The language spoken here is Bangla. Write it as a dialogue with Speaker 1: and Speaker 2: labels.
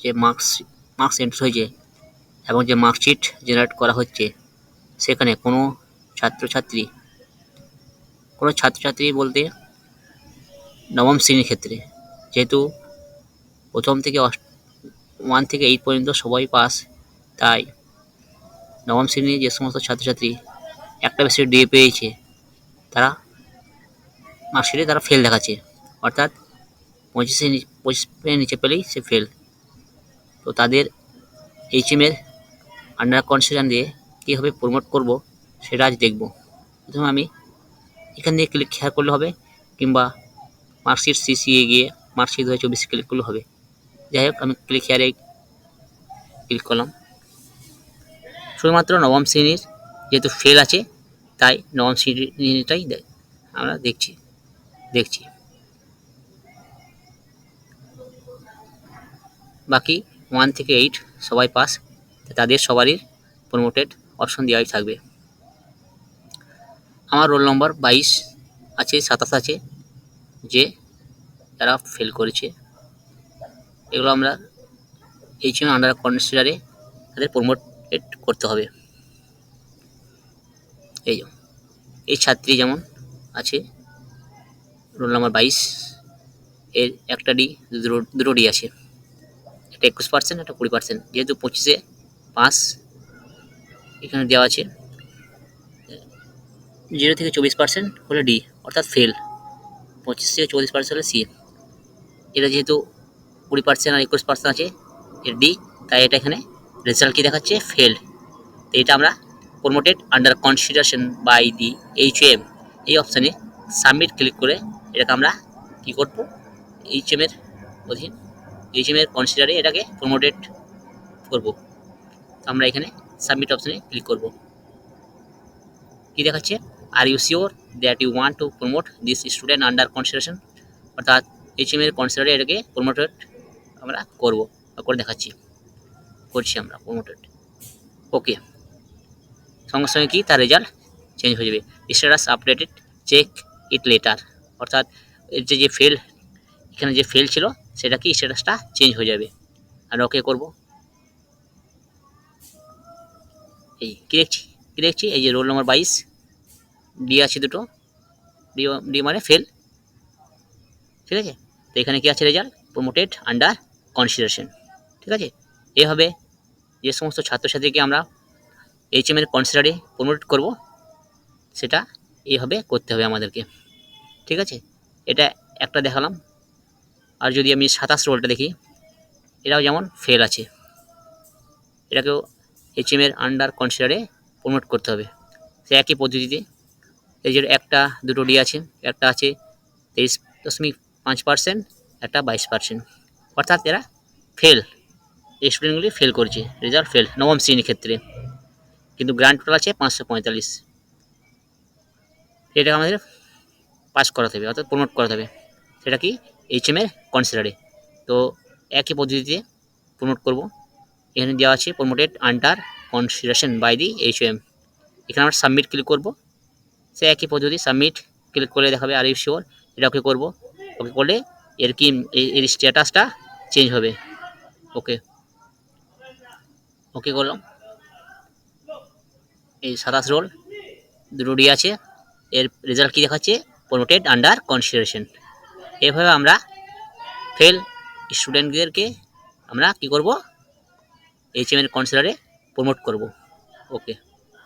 Speaker 1: যে মার্কস মার্কস এন্ট্রি হয়েছে এবং যে মার্কশিট জেনারেট করা হচ্ছে, সেখানে কোনো ছাত্রছাত্রী কোনো ছাত্রছাত্রী বলতে নবম শ্রেণির ক্ষেত্রে, যেহেতু প্রথম থেকে ওয়ান থেকে এইট পর্যন্ত সবাই পাস তাই নবম শ্রেণির যে সমস্ত ছাত্রছাত্রী একটা বেশি ডিএ পেয়েছে, তারা মার্কশিটে তারা ফেল দেখাচ্ছে। অর্থাৎ পঁচিশে পঁচিশ নিচে পেলেই সে ফেল তো তাদের এইচএমের আন্ডার কনসিডার দিয়ে কীভাবে প্রমোট করব সেটা আজ দেখব। প্রথমে আমি এখান দিয়ে ক্লিক খেয়াল করলে হবে কিংবা মার্কশিট সিসিএ গিয়ে মার্কশিট দু হাজার ক্লিক করলে হবে। যাই হোক, আমি ক্লিক হেয়ারে ক্লিক করলাম। শুধুমাত্র নবম শ্রেণির যেহেতু ফেল আছে, তাই নবম শ্রেণীটাই আমরা দেখছি দেখছি। বাকি ওয়ান থেকে এইট সবাই পাস তাদের সবারই প্রমোটেড অপশন দেওয়াই থাকবে। আমার রোল নম্বর বাইশ আছে, সাতাশ আছে, যে যারা ফেল করেছে। এগুলো আমরা এই জন্য আন্ডার কনসিডারে তাদের প্রমোটেড করতে হবে। এই এই ছাত্রী যেমন আছে রোল নাম্বার বাইশ, এর একটা ডি দুটো ডি আছে। একটা একুশ পার্সেন্ট একটা কুড়ি পার্সেন্ট যেহেতু পঁচিশে পাঁচ এখানে দেওয়া আছে। জিরো থেকে চব্বিশ পার্সেন্ট হলে ডি, অর্থাৎ ফেল। পঁচিশ থেকে চল্লিশ পার্সেন্ট হলে সি। এটা যেহেতু কুড়ি পার্সেন্ট আর একুশ পার্সেন্ট আছে, এর ডি, তাই এটা এখানে রেজাল্ট কী দেখাচ্ছে? ফেল। তো এটা আমরা promoted under consideration by the H M এই অপশানে সাবমিট ক্লিক করে এটাকে আমরা কী করব? এইচ এমের অধীন এইচ এমের কনসিডারে এটাকে প্রমোটেড করব। আমরা এখানে সাবমিট অপশানে ক্লিক করব। কী দেখাচ্ছে? Are you sure that you want to promote this student under consideration অর্থাৎ এইচ এমের কনসিডারে এটাকে প্রমোটেড আমরা করব করে দেখাচ্ছি। করছি আমরা প্রমোটেড ওকে সঙ্গে সঙ্গে কি? তার রেজাল্ট চেঞ্জ হয়ে যাবে। Status updated check it later অর্থাৎ এর যে যে ফেল এখানে যে ফেল ছিল সেটা কি? স্ট্যাটাসটা চেঞ্জ হয়ে যাবে। আর ওকে করব। এই, কী দেখছি? কী দেখছি? এই যে রোল নম্বর বাইশ। ডি আছে দুটো। ডি ডি মানে ফেল ঠিক আছে? তো এখানে কী আছে রেজাল্ট প্রমোটেড আন্ডার কনসিডারেশন ঠিক আছে? এভাবে যে সমস্ত ছাত্রছাত্রীকে আমরা এইচ এইচএমের কনসিডারে প্রমোট করব, সেটা এইভাবে করতে হবে আমাদেরকে। ঠিক আছে? এটা একটা দেখালাম। আর যদি আমি সাতাশ রোলটা দেখি, এটাও যেমন ফেল আছে। এটাকেও এইচএমের আন্ডার কনসিডারে প্রমোট করতে হবে। সে একই পদ্ধতিতে, এই যে একটা, দুটো ডি আছে, একটা আছে তেইশ দশমিক পাঁচ পার্সেন্ট একটা বাইশ পার্সেন্ট অর্থাৎ এরা ফেল এই স্টুডেন্টগুলি ফেল করছে রেজাল্ট ফেল নবম শ্রেণির ক্ষেত্রে। কিন্তু গ্রান্ট টোটাল আছে পাঁচশো পঁয়তাল্লিশ। এটাকে আমাদের পাস করাতে হবে, অর্থাৎ প্রমোট করাতে হবে। সেটা কি? এইচএমের কনসিডারে তো একই পদ্ধতিতে প্রমোট করব। এখানে দেওয়া আছে promoted under consideration by the HM এখানে আমরা সাবমিট ক্লিক করব। সে একই পদ্ধতি সাবমিট ক্লিক করলে দেখাবে আর ইউ শিওর এটা ওকে করব। ওকে করলে এর কি এর স্ট্যাটাসটা চেঞ্জ হবে। ওকে ওকে করলাম। এই সাতাশ রোল দুটো আছে। এর রেজাল্ট কী দেখাচ্ছে? প্রমোটেড আন্ডার কনসিডারেশন এভাবে আমরা ফেল স্টুডেন্টদেরকে আমরা কি করব? এইচএমের কাউন্সিলারে প্রমোট করব। ওকে